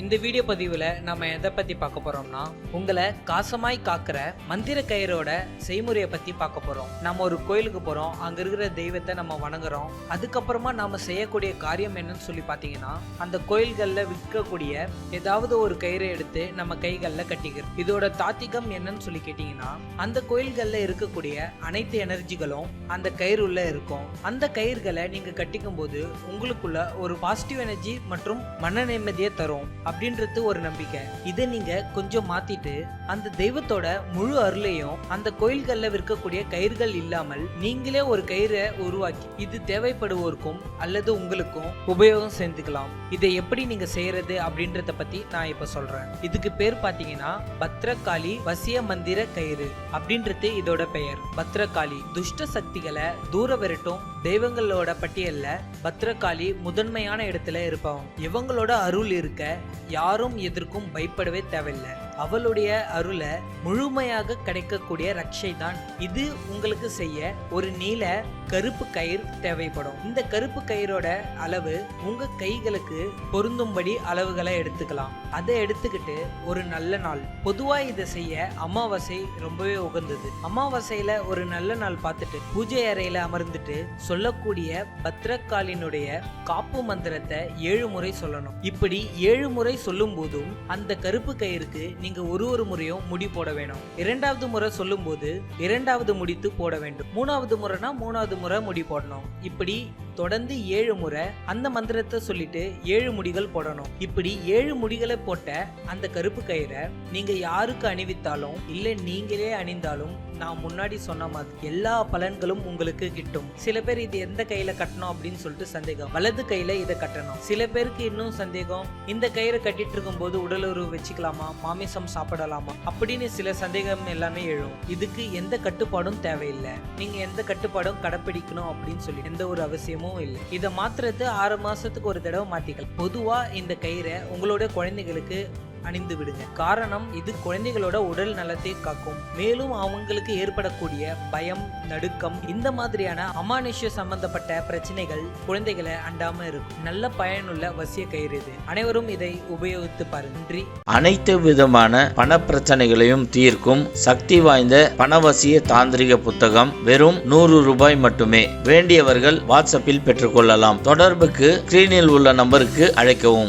இந்த வீடியோ பதிவில் நம்ம எதை பற்றி பார்க்க போகிறோம்னா உங்களை காசமாய் காக்கிற மந்திர கயிறோட செய்முறையை பற்றி பார்க்க போகிறோம் நம்ம ஒரு கோயிலுக்கு போகிறோம் அங்கே இருக்கிற தெய்வத்தை நம்ம வணங்குறோம். அதுக்கப்புறமா நாம் செய்யக்கூடிய காரியம் என்னன்னு சொல்லி பார்த்தீங்கன்னா அந்த கோயில்களில் விற்கக்கூடிய ஏதாவது ஒரு கயிறை எடுத்து நம்ம கைகளில் கட்டிக்கிறோம். இதோட தாத்திகம் என்னன்னு சொல்லி கேட்டிங்கன்னா அந்த கோயில்களில் இருக்கக்கூடிய அனைத்து எனர்ஜிகளும் அந்த கயிறுள்ள இருக்கும். அந்த கயிறுகளை நீங்கள் கட்டிக்கும் போது உங்களுக்குள்ள ஒரு பாசிட்டிவ் எனர்ஜி மற்றும் மன நிம்மதியை தரும். அப்படின்றது ஒரு நம்பிக்கை. இதை நீங்க கொஞ்சம் மாத்திட்டு அந்த தெய்வத்தோட முழு அருளையும் அந்த கோயில்கள்ல விற்கக்கூடிய கயிறுகள் இல்லாமல் நீங்களே ஒரு கயிறை உருவாக்கி இது தேவைப்படுவோருக்கும் அல்லது உங்களுக்கும் உபயோகம் செஞ்சுக்கலாம். இதை எப்படி நீங்க செய்யறது அப்படின்றத பத்தி நான் இப்ப சொல்றேன். இதுக்கு பேர் பாத்தீங்கன்னா பத்ரகாளி வசிய மந்திர கயிறு அப்படின்றது இதோட பெயர். பத்ரகாளி துஷ்ட சக்திகளை தூர விரட்டும் தெய்வங்களோட பட்டியல்ல பத்ரகாளி முதன்மையான இடத்துல இருப்பவங்க இவங்களோட அருள் இருக்க யாரும் எதற்கும் பயப்படவே தேவையில்லை. அவளுடைய அருளை முழுமையாக கிடைக்கக்கூடிய ரக்ஷை தான் இது உங்களுக்கு செய்ய ஒரு நீல கருப்பு கயிறு தேவைப்படும். இந்த கருப்பு கயிறோட அளவு உங்க கைகளுக்கு பொருந்தும்படி அளவுகளை எடுத்துக்கலாம். அதை எடுத்துக்கிட்டு ஒரு நல்ல நாள். பொதுவா இதை செய்ய அமாவாசை ரொம்பவே உகந்தது. அமாவாசையில ஒரு நல்ல நாள் பார்த்துட்டு பூஜை அறையில அமர்ந்துட்டு சொல்லக்கூடிய பத்ரகாலினுடைய காப்பு மந்திரத்தை ஏழு முறை சொல்லணும். இப்படி ஏழு முறை சொல்லும் போதும் அந்த கருப்பு கயிறுக்கு நீங்க ஒரு ஒரு முறையும் முடி போட வேணும். இரண்டாவது முறை சொல்லும் போது இரண்டாவது முடித்து போட வேண்டும். மூணாவது முறைனா மூணாவது முறை முடி போடணும். இப்படி தொடர்ந்து ஏழு முறை அந்த மந்திரத்தை சொல்லிட்டு ஏழு முடிகள் போடணும். இப்படி ஏழு முடிகளை போட்ட அந்த கருப்பு கயிறை நீங்க யாருக்கு அணிவித்தாலும் இல்லை நீங்களே அணிந்தாலும் நான் முன்னாடி சொன்ன மாதிரி எல்லா பலன்களும் உங்களுக்கு கிட்டும். சில பேர் இது எந்த கையில கட்டணும் அப்படின்னு சொல்லிட்டு சந்தேகம். வலது கையில இதை கட்டணும். சில பேருக்கு இன்னும் சந்தேகம் இந்த கயிறை கட்டிட்டு இருக்கும் போது உடலுறவு வச்சுக்கலாமா? மாமிசம் சாப்பிடலாமா? அப்படின்னு சில சந்தேகம் எல்லாமே எழும். இதுக்கு எந்த கட்டுப்பாடும் தேவையில்லை. நீங்க எந்த கட்டுப்பாடும் கடைப்பிடிக்கணும் அப்படின்னு சொல்லி எந்த ஒரு அவசியமும் இல்லை. இதை மாத்துறது ஆறு மாசத்துக்கு ஒரு தடவை மாத்திக்கலாம். பொதுவா இந்த கயிறை உங்களோட குழந்தைகளுக்கு அணிந்து விடுங்க. காரணம் இது குழந்தைகளோட உடல் நலத்தை காக்கும். மேலும் அவங்களுக்கு ஏற்படக்கூடிய பயம் நடுக்கம் இந்த மாதிரியான அமானுஷ்ய சம்பந்தப்பட்ட பிரச்சனைகள் குழந்தைகளை அண்டாம இருக்கும். நல்ல பயனுள்ள வசிய கயிறு இது. அனைவரும் இதை உபயோகித்து பாருங்க. நன்றி. அனைத்து விதமான பண பிரச்சனைகளையும் தீர்க்கும் சக்தி வாய்ந்த பணவசிய தாந்திரிக புத்தகம் வெறும் நூறு ரூபாய் மட்டுமே. வேண்டியவர்கள் வாட்ஸ்அப்பில் பெற்றுக்கொள்ளலாம். தொடர்புக்கு ஸ்கிரீனில் உள்ள நம்பருக்கு அழைக்கவும்.